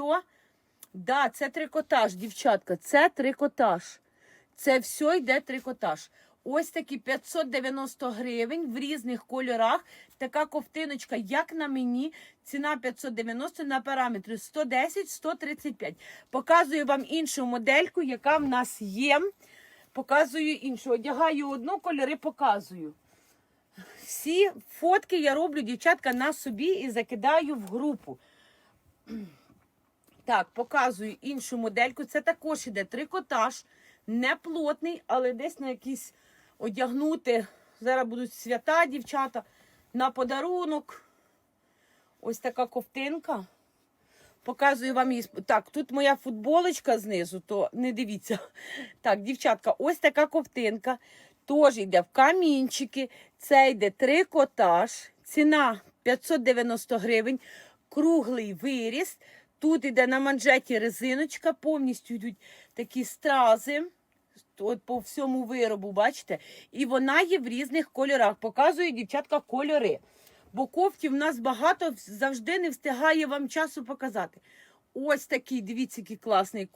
все. Да, це трикотаж, дівчатка, це трикотаж. Це все йде трикотаж. Ось такі 590 гривень в різних кольорах. Така ковтиночка, як на мені. Ціна 590 на параметри 110-135. Показую вам іншу модельку, яка в нас є. Показую іншу. Одягаю одну, кольори показую. Всі фотки я роблю, дівчатка, на собі і закидаю в групу. Так, показую іншу модельку. Це також іде трикотаж, не плотний, але десь на якийсь одягнути. Зараз будуть свята, дівчата, на подарунок. Ось така ковтинка. Показую вам її. Так, тут моя футболочка знизу, то не дивіться. Так, дівчатка, ось така ковтинка. Теж йде в камінчики. Це йде трикотаж. Ціна 590 гривень. Круглий виріс. Тут йде на манжеті резиночка, повністю йдуть такі стрази. От по всьому виробу, бачите? І вона є в різних кольорах. Показую дівчатка кольори. Бо кофтів в нас багато, завжди не встигає вам часу показати. Ось такий, дивіться, який класний